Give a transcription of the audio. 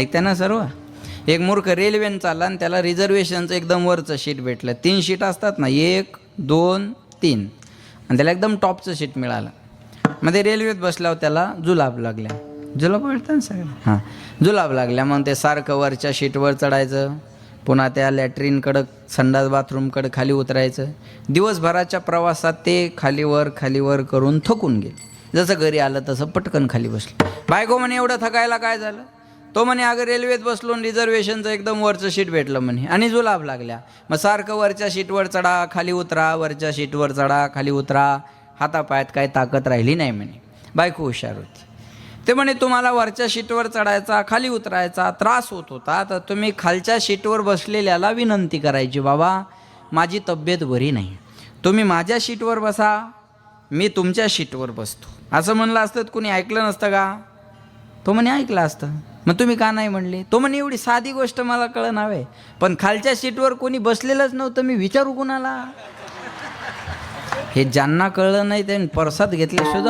ऐकता ना सर्व? एक मूर्ख रेल्वेनं चालला आणि त्याला रिझर्वेशनचं एकदम वरचं शीट भेटलं. तीन शीट असतात ना एक दोन तीन. आणि त्याला एकदम टॉपचं शीट मिळालं. मग ते रेल्वेत बसल्यावर त्याला जुलाब लागल्या. जुलाब वाटतं ना सगळं हां. जुलाब लागल्या मग ते सारखं वरच्या शीटवर चढायचं. पुन्हा त्या लॅट्रिनकडं संडास बाथरूमकडं खाली उतरायचं. दिवसभराच्या प्रवासात ते खालीवर खालीवर करून थकून गेले. जसं घरी आलं तसं पटकन खाली बसलं. बायको म्हणे एवढं थकायला काय झालं? तो म्हणे अगं रेल्वेत बसलो रिझर्वेशनचं एकदम वरचं शीट भेटलं म्हणे. आणि जुलाब लागल्या. मग सारखं वरच्या शीटवर चढा खाली उतरा वरच्या शीटवर चढा खाली उतरा. हातापायात काही ताकद राहिली नाही म्हणे. बायको हुशार होती. ते म्हणे तुम्हाला वरच्या शीटवर चढायचा खाली उतरायचा त्रास होत होता तर तुम्ही खालच्या शीटवर बसलेल्याला विनंती करायची बाबा. माझी तब्येत बरी नाही. तुम्ही माझ्या शीटवर बसा मी तुमच्या शीटवर बसतो. असं म्हणलं असतं तर कुणी ऐकलं नसतं का? तो म्हणे ऐकलं असतं. मग तुम्ही का नाही म्हणले? तो म्हणे एवढी साधी गोष्ट मला कळ नावे पण खालच्या सीटवर कोणी बसलेलंच नव्हतं मी विचारू कुणाला? हे ज्यांना कळलं नाही त्यांनी परसाद घेतल्याशिवाय